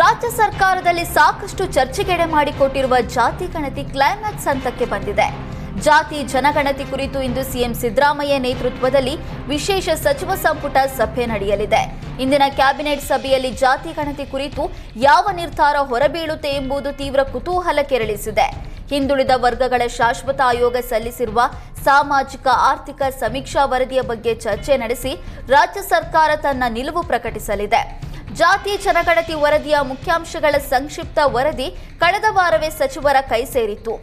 ರಾಜ್ಯ ಸರ್ಕಾರದಲ್ಲಿ ಸಾಕಷ್ಟು ಚರ್ಚೆಗೆಡೆ ಮಾಡಿಕೊಟ್ಟಿರುವ ಜಾತಿ ಗಣತಿ ಕ್ಲೈಮ್ಯಾಕ್ಸ್ ಹಂತಕ್ಕೆ ಬಂದಿದೆ. ಜಾತಿ ಜನಗಣತಿ ಕುರಿತು ಇಂದು ಸಿಎಂ ಸಿದ್ದರಾಮಯ್ಯ ನೇತೃತ್ವದಲ್ಲಿ ವಿಶೇಷ ಸಚಿವ ಸಂಪುಟ ಸಭೆ ನಡೆಯಲಿದೆ. ಇಂದಿನ ಕ್ಯಾಬಿನೆಟ್ ಸಭೆಯಲ್ಲಿ ಜಾತಿ ಗಣತಿ ಕುರಿತು ಯಾವ ನಿರ್ಧಾರ ಹೊರಬೀಳುತ್ತೆ ಎಂಬುದು ತೀವ್ರ ಕುತೂಹಲ ಕೆರಳಿಸಿದೆ. ಹಿಂದುಳಿದ ವರ್ಗಗಳ ಶಾಶ್ವತ ಆಯೋಗ ಸಲ್ಲಿಸಿರುವ ಸಾಮಾಜಿಕ, ಆರ್ಥಿಕ ಸಮೀಕ್ಷಾ ವರದಿಯ ಬಗ್ಗೆ ಚರ್ಚೆ ನಡೆಸಿ ರಾಜ್ಯ ಸರ್ಕಾರ ತನ್ನ ನಿಲುವು ಪ್ರಕಟಿಸಲಿದೆ. ಜಾತಿ ಜನಗಣತಿ ವರದಿಯ ಮುಖ್ಯಾಂಶಗಳ ಸಂಕ್ಷಿಪ್ತ ವರದಿ ಕಳೆದ ವಾರವೇ ಸಚಿವರ ಕೈ ಸೇರಿತ್ತು.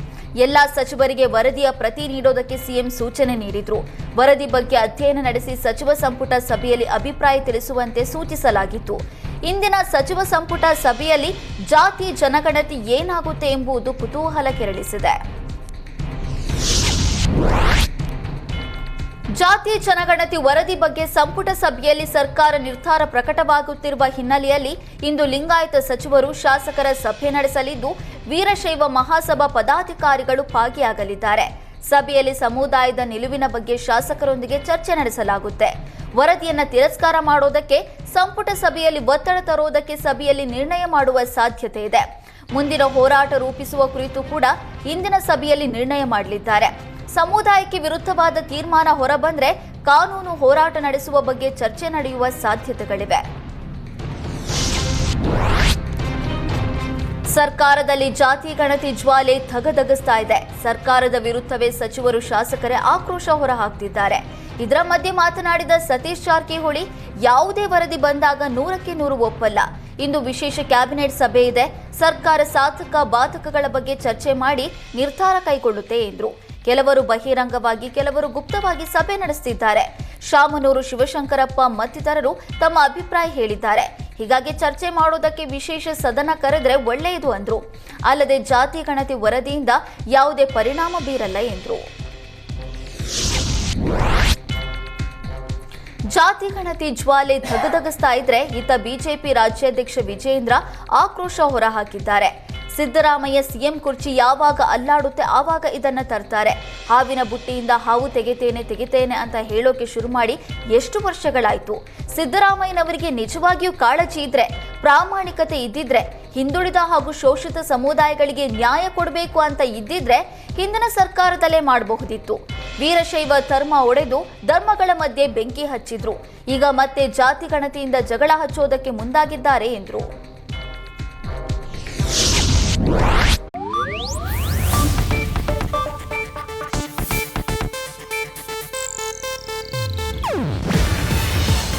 ಎಲ್ಲಾ ಸಚಿವರಿಗೆ ವರದಿಯ ಪ್ರತಿ ನೀಡೋದಕ್ಕೆ ಸಿಎಂ ಸೂಚನೆ ನೀಡಿದ್ರು. ವರದಿ ಬಗ್ಗೆ ಅಧ್ಯಯನ ನಡೆಸಿ ಸಚಿವ ಸಂಪುಟ ಸಭೆಯಲ್ಲಿ ಅಭಿಪ್ರಾಯ ತಿಳಿಸುವಂತೆ ಸೂಚಿಸಲಾಗಿತ್ತು. ಇಂದಿನ ಸಚಿವ ಸಂಪುಟ ಸಭೆಯಲ್ಲಿ ಜಾತಿ ಜನಗಣತಿ ಏನಾಗುತ್ತೆ ಎಂಬುದು ಕುತೂಹಲ ಕೆರಳಿಸಿದೆ. ಜಾತಿ ಜನಗಣತಿ ವರದಿ ಬಗ್ಗೆ ಸಂಪುಟ ಸಭೆಯಲ್ಲಿ ಸರ್ಕಾರ ನಿರ್ಧಾರ ಪ್ರಕಟವಾಗುತ್ತಿರುವ ಹಿನ್ನೆಲೆಯಲ್ಲಿ ಇಂದು ಲಿಂಗಾಯತ ಸಚಿವರು ಶಾಸಕರ ಸಭೆ ನಡೆಸಲಿದ್ದು, ವೀರಶೈವ ಮಹಾಸಭಾ ಪದಾಧಿಕಾರಿಗಳು ಭಾಗಿಯಾಗಲಿದ್ದಾರೆ. ಸಭೆಯಲ್ಲಿ ಸಮುದಾಯದ ನಿಲುವಿನ ಬಗ್ಗೆ ಶಾಸಕರೊಂದಿಗೆ ಚರ್ಚೆ ನಡೆಸಲಾಗುತ್ತೆ. ವರದಿಯನ್ನು ತಿರಸ್ಕಾರ ಮಾಡೋದಕ್ಕೆ, ಸಂಪುಟ ಸಭೆಯಲ್ಲಿ ಒತ್ತಡ ತರುವುದಕ್ಕೆ ಸಭೆಯಲ್ಲಿ ನಿರ್ಣಯ ಮಾಡುವ ಸಾಧ್ಯತೆ ಇದೆ. ಮುಂದಿನ ಹೋರಾಟ ರೂಪಿಸುವ ಕುರಿತು ಕೂಡ ಇಂದಿನ ಸಭೆಯಲ್ಲಿ ನಿರ್ಣಯ ಮಾಡಲಿದ್ದಾರೆ. ಸಮುದಾಯಕ್ಕೆ ವಿರುದ್ಧವಾದ ತೀರ್ಮಾನ ಹೊರಬಂದ್ರೆ ಕಾನೂನು ಹೋರಾಟ ನಡೆಸುವ ಬಗ್ಗೆ ಚರ್ಚೆ ನಡೆಯುವ ಸಾಧ್ಯತೆಗಳಿವೆ. ಸರ್ಕಾರದಲ್ಲಿ ಜಾತಿ ಗಣತಿ ಜ್ವಾಲೆ ಥಗದಗಿಸ್ತಾ ಇದೆ. ಸರ್ಕಾರದ ವಿರುದ್ಧವೇ ಸಚಿವರು ಶಾಸಕರೇ ಆಕ್ರೋಶ ಹೊರಹಾಕ್ತಿದ್ದಾರೆ. ಇದರ ಮಧ್ಯೆ ಮಾತನಾಡಿದ ಸತೀಶ್ ಜಾರಕಿಹೊಳಿ, ಯಾವುದೇ ವರದಿ ಬಂದಾಗ ನೂರಕ್ಕೆ ನೂರು ಒಪ್ಪಲ್ಲ. ಇಂದು ವಿಶೇಷ ಕ್ಯಾಬಿನೆಟ್ ಸಭೆ ಇದೆ. ಸರ್ಕಾರ ಸಾಧಕ ಬಾಧಕಗಳ ಬಗ್ಗೆ ಚರ್ಚೆ ಮಾಡಿ ನಿರ್ಧಾರ ಕೈಗೊಳ್ಳುತ್ತೆ ಎಂದರು. ಕೆಲವರು ಬಹಿರಂಗವಾಗಿ, ಕೆಲವರು ಗುಪ್ತವಾಗಿ ಸಭೆ ನಡೆಸುತ್ತಿದ್ದಾರೆ. ಶಾಮನೂರು ಶಿವಶಂಕರಪ್ಪ ಮತ್ತಿತರರು ತಮ್ಮ ಅಭಿಪ್ರಾಯ ಹೇಳಿದ್ದಾರೆ. ಹೀಗಾಗಿ ಚರ್ಚೆ ಮಾಡೋದಕ್ಕೆ ವಿಶೇಷ ಸದನ ಕರೆದ್ರೆ ಒಳ್ಳೆಯದು ಅಂದರು. ಅಲ್ಲದೆ ಜಾತಿ ಗಣತಿ ವರದಿಯಿಂದ ಯಾವುದೇ ಪರಿಣಾಮ ಬೀರಲ್ಲ ಎಂದರು. ಜಾತಿ ಗಣತಿ ಜ್ವಾಲೆ ಧಗಧಗಿಸ್ತಾ ಇದ್ರೆ ಇತ್ತ ಬಿಜೆಪಿ ರಾಜ್ಯಾಧ್ಯಕ್ಷ ವಿಜೇಂದ್ರ ಆಕ್ರೋಶ ಹೊರಹಾಕಿದ್ದಾರೆ. ಸಿದ್ದರಾಮಯ್ಯ ಸಿಎಂ ಕುರ್ಚಿ ಯಾವಾಗ ಅಲ್ಲಾಡುತ್ತೆ ಆವಾಗ ಇದನ್ನ ತರ್ತಾರೆ. ಹಾವಿನ ಬುಟ್ಟಿಯಿಂದ ಹಾವು ತೆಗೆತೇನೆ ತೆಗೆತೇನೆ ಅಂತ ಹೇಳೋಕೆ ಶುರು ಮಾಡಿ ಎಷ್ಟು ವರ್ಷಗಳಾಯ್ತು? ಸಿದ್ದರಾಮಯ್ಯನವರಿಗೆ ನಿಜವಾಗಿಯೂ ಕಾಳಜಿ ಇದ್ರೆ, ಪ್ರಾಮಾಣಿಕತೆ ಇದ್ದಿದ್ರೆ, ಹಿಂದುಳಿದ ಹಾಗೂ ಶೋಷಿತ ಸಮುದಾಯಗಳಿಗೆ ನ್ಯಾಯ ಕೊಡಬೇಕು ಅಂತ ಇದ್ದಿದ್ರೆ ಹಿಂದಿನ ಸರ್ಕಾರದಲ್ಲೇ ಮಾಡಬಹುದಿತ್ತು. ವೀರಶೈವ ಧರ್ಮ ಒಡೆದು ಧರ್ಮಗಳ ಮಧ್ಯೆ ಬೆಂಕಿ ಹಚ್ಚಿದ್ರು. ಈಗ ಮತ್ತೆ ಜಾತಿ ಗಣತಿಯಿಂದ ಜಗಳ ಹಚ್ಚೋದಕ್ಕೆ ಮುಂದಾಗಿದ್ದಾರೆ ಎಂದರು.